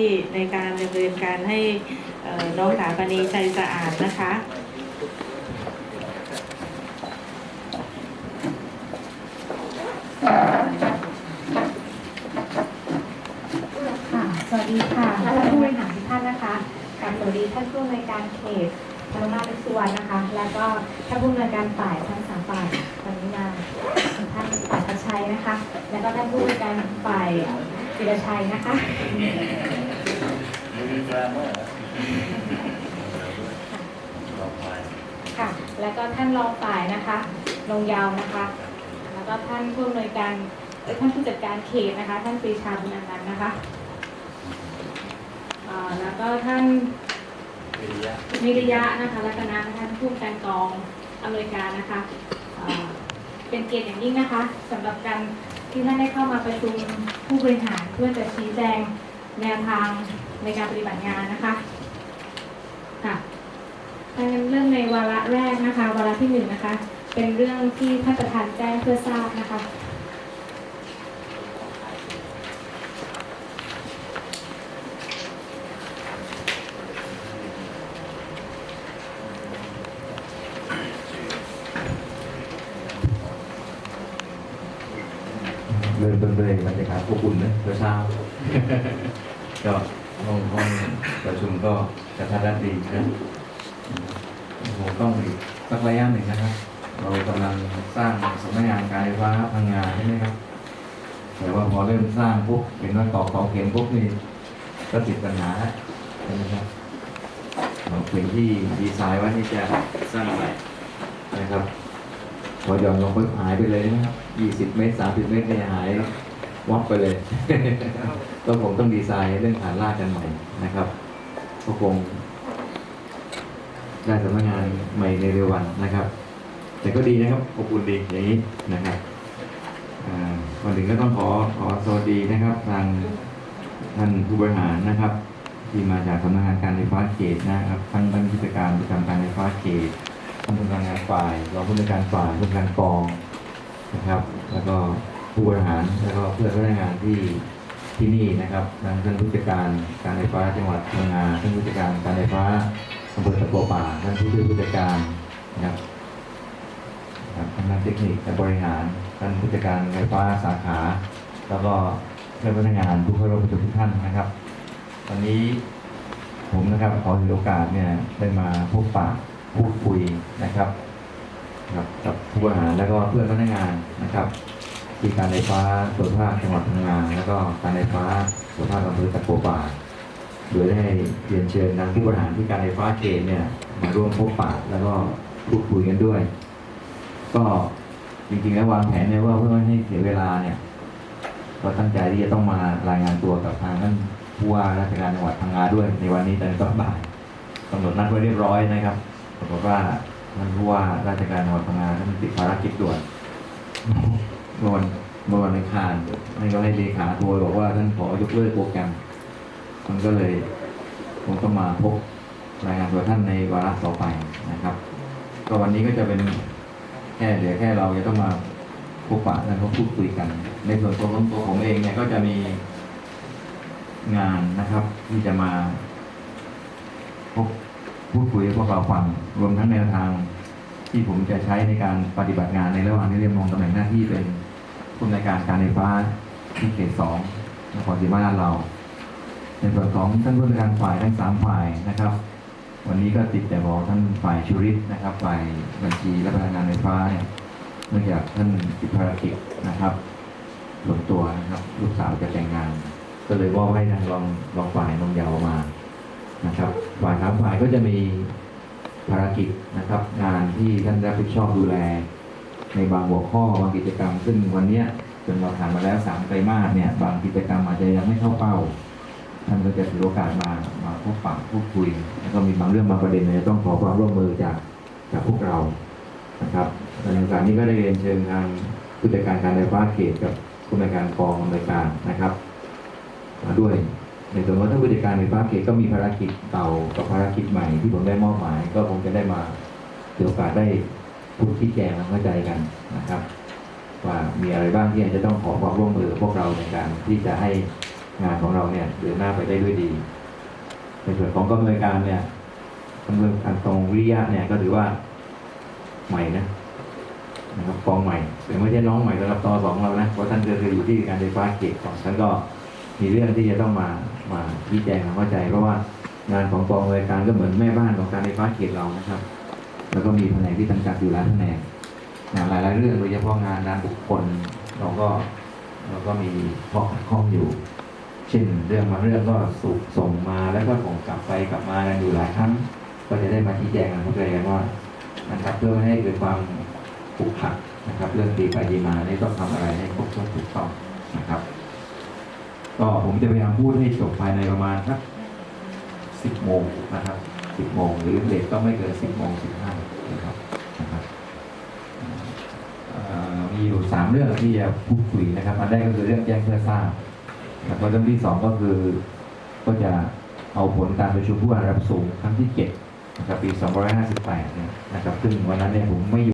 ที่ในการดำเนินการให้น้องสาปนีใจสะอาดนะคะ ค่ะ สวัสดีค่ะท่านผู้บริหารทุกท่านนะคะกับสวัสดีท่านผู้อำนวยการเขตธนมาตสุวรรณนะคะ และก็ท่านผู้อำนวยการฝ่ายทั้งสามฝ่ายวันนี้มาท่านฝ่ายชัดชัยนะคะ และก็ท่านผู้อำนวยการฝ่ายจิรชัยนะคะ มีแกรมเมอร์ต่อไปค่ะ แล้วก็ท่านรองฝ่ายนะคะ ลงยาวนะคะ แล้วก็ท่านผู้อำนวยการเอ่อท่านผู้จัดการเขตนะคะ ท่านปรีชาบุญอนันต์นะคะอ่าแล้วก็ท่านวิริยะวิริยะนะคะและคณะนะคะผู้การกองอำนวยการนะคะเอ่อเป็นเกียรติอย่างยิ่งนะคะสำหรับการที่ท่านได้เข้ามาประชุมผู้บริหารเพื่อจะชี้แจง แนวทางในการปฏิบัติงานนะคะค่ะดังนั้นเรื่องในวาระแรกนะคะ วาระที่หนึ่งนะคะ เป็นเรื่องที่ท่านประธานแจ้งเพื่อทราบนะคะเริ่มต้นด้วยบรรยากาศอบอุ่นนะเช้า ก็ห้องห้องประชุมก็กระทัดรัดดีนะคงต้องอีกสักระยะหนึ่งนะครับ เรากำลังสร้างสำนักงานการไฟฟ้าพังงานใช่ไหมครับ แต่ว่าพอเริ่มสร้างปุ๊บเห็นว่าตอกเสาเข็มปุ๊บนี่ก็ติดปัญหาแล้วใช่ไหมครับเสาเข็มที่ดีไซน์ไว้ที่จะสร้างใหม่นะครับ พอหย่อนลงไปหายไปเลยนะครับ 20 เมตร 30 เมตรเนี่ยหายวั บไปเลย ก็คงต้องดีไซน์เรื่องฐานรากกันใหม่นะครับก็คงได้สำนักงานใหม่ในเร็ววันนะครับ แต่ก็ดีนะครับอบอุ่นดีอย่างนี้นะครับอ่าวันถึงก็ต้องขอขอสวัสดีนะครับ ทางท่านผู้บริหารนะครับ ที่มาจากสำนักงานการไฟฟ้าเขตนะครับทั้งท่านผู้จัดการประจำการไฟฟ้าเขตท่านผู้การงานฝ่ายรองผู้ในวยการฝ่ายผู้ในวยการกองนะครับ แล้วก็ ผู้บริหารแล้วก็เพื่อนพนักงานที่ที่นี่นะครับทั้งท่านผู้จัดการการไฟฟ้าจังหวัดพังงาท่านผู้จัดการการไฟฟ้าอำเภอตะกัวป่าท่านผู้ช่วยผู้จัดการนะครับนะครับท่านนักเทคนิคและบริหารท่านผู้จัดการไฟฟ้าสาขา แล้วก็เพื่อนพนักงานผู้เข้าร่วมประชุมทุกท่านนะครับ วันนี้ผมนะครับขอถือโอกาสเนี่ยได้มาพบปะพูดคุยนะครับ กับกับผู้บริหารแล้วก็เพื่อนพนักงานนะครับ ที่การไฟฟ้าส่วนภาคจังหวัดพังงาแล้วก็การไฟฟ้าส่วนภาคอำเภอตะโกป่าโดยได้เรียนเชิญทางผู้บริหารที่การไฟฟ้าเขตเนี่ยมาร่วมพบปะแล้วก็พูดคุยกันด้วย ก็จริงๆแล้ววางแผนเนี่ยว่าเพื่อไม่ให้เสียเวลาเนี่ย ก็ตั้งใจที่จะต้องมารายงานตัวกับทางท่านผู้ว่าราชการจังหวัดพังงาด้วย ในวันนี้ตอนตอนบ่ายกำหนดนัดไว้เรียบร้อยนะครับปรากฏว่าท่านผู้ว่าราชการจังหวัดพังงาท่านติดภารกิจด่วน เมื่อวันเมื่อวันอังคารท่านก็ให้เลขาโทรบอกว่าท่านขอยกเลิกโปรแกรมมันก็เลยคงต้องมาพบรายงานตัวท่านในวาระต่อไปนะครับ ก็วันนี้ก็จะเป็นแค่เดี๋ยวแค่เราจะต้องมาพบปะแล้วก็พูดคุยกัน ในส่วนตัวของตัวผมเองเนี่ยก็จะมีงานนะครับ ที่จะมาพบพูดคุยพวกเราฟังรวมทั้งแนวทางที่ผมจะใช้ในการปฏิบัติงานในระหว่างที่เรียนมองตำแหน่งหน้าที่เป็น ผู้ในวยการการไฟฟ้าที่เขตสองนครศรีธรรมราชเรา ในส่วนของท่านผู้ในการฝ่ายทั้งสามฝ่ายนะครับ วันนี้ก็ติดแต่บอกท่านฝ่ายชูริตนะครับ ฝ่ายบัญชีและพลังงานไฟฟ้าเนี่ยเนื่องจากท่านติดภารกิจนะครับส่วนตัวนะครับลูกสาวจะแต่งงาน ก็เลยมอบให้ทางรองรองฝ่ายนงเยาวมานะครับ ฝ่ายสามฝ่ายก็จะมีภารกิจนะครับ งานที่ท่านรับผิดชอบดูแล ในบางหัวข้อบางกิจกรรม ซึ่งวันนี้จนเราผ่านมาแล้วสามไตรมาสเนี่ยบางกิจกรรมอาจจะยังไม่เข้าเป้าท่านก็จะถือโอกาสมามาพบปะพูดคุย แล้วก็มีบางเรื่องบางประเด็นเนี่ยจะต้องขอความร่วมมือจากจากพวกเรานะครับในโอกาสนี้ก็ได้เรียนเชิญทางผู้จัดการการไฟฟ้าเขตกับผู้ในการกองอำนวยการนะครับ มาด้วยในส่วนของท่านผู้จัดการไฟฟ้าเขตก็มีภารกิจเก่ากับภารกิจใหม่ที่ผมได้มอบหมาย ก็คงจะได้มาถือโอกาสได้ พูดชี้แจงและเข้าใจกันนะครับ ว่ามีอะไรบ้างที่อาจจะต้องขอความร่วมมือพวกเราในการที่จะให้งานของเราเนี่ยเดินหน้าไปได้ด้วยดี ในส่วนของกองอำนการเนี่ยกองอำนวยการกองวิริยะเนี่ยก็ถือว่าใหม่นะนะครับกองใหม่แต่ไม่ใช่น้องใหม่สำหรับตสองเรานะเพราะท่านเคยอยู่ที่การไฟฟ้าเขตของท่านก็มีเรื่องที่จะต้องมามาชี้แจงความเข้าใจ เพราะว่างานของกองอำนวยการก็เหมือนแม่บ้านของการไฟฟ้าเขตเรานะครับ แล้วก็มีแผนกที่สังกัดอยู่หลายแผนกงานหลายๆเรื่องโดยเฉพาะงานด้านบุคคลเราก็เราก็มีข้อขัดข้องอยู่ เช่นเรื่องบางเรื่องก็สุส่งมาแล้วก็ส่งกลับไปกลับมากันอยู่หลายครั้ง ก็จะได้มาชี้แจงกันเข้าใจกันว่านะครับเพื่อไม่ให้เกิดความผูกขัดนะครับ เรื่องดีไปดีมานี่ต้องทำอะไรให้ครบถ้วนถูกต้องนะครับ ก็ผมจะพยายามพูดให้จบภายในประมาณสักสิบโมงนะครับ สิบโมงหรือเลทต้องไม่เกินสิบโมงสิบห้านะครับนะครับมีอยู่สามเรื่องที่จะพูดคุยนะครับอันแรกก็คือเรื่องแจ้งเพื่อทราบแล้วก็เรื่องที่สองก็คือก็จะเอาผลการประชุมผู้ว่าระดับสูงครั้งที่เจ็ดนะครับปี2558เนี่ยนะครับซึ่งวันนั้นเนี่ยผมไม่อยู่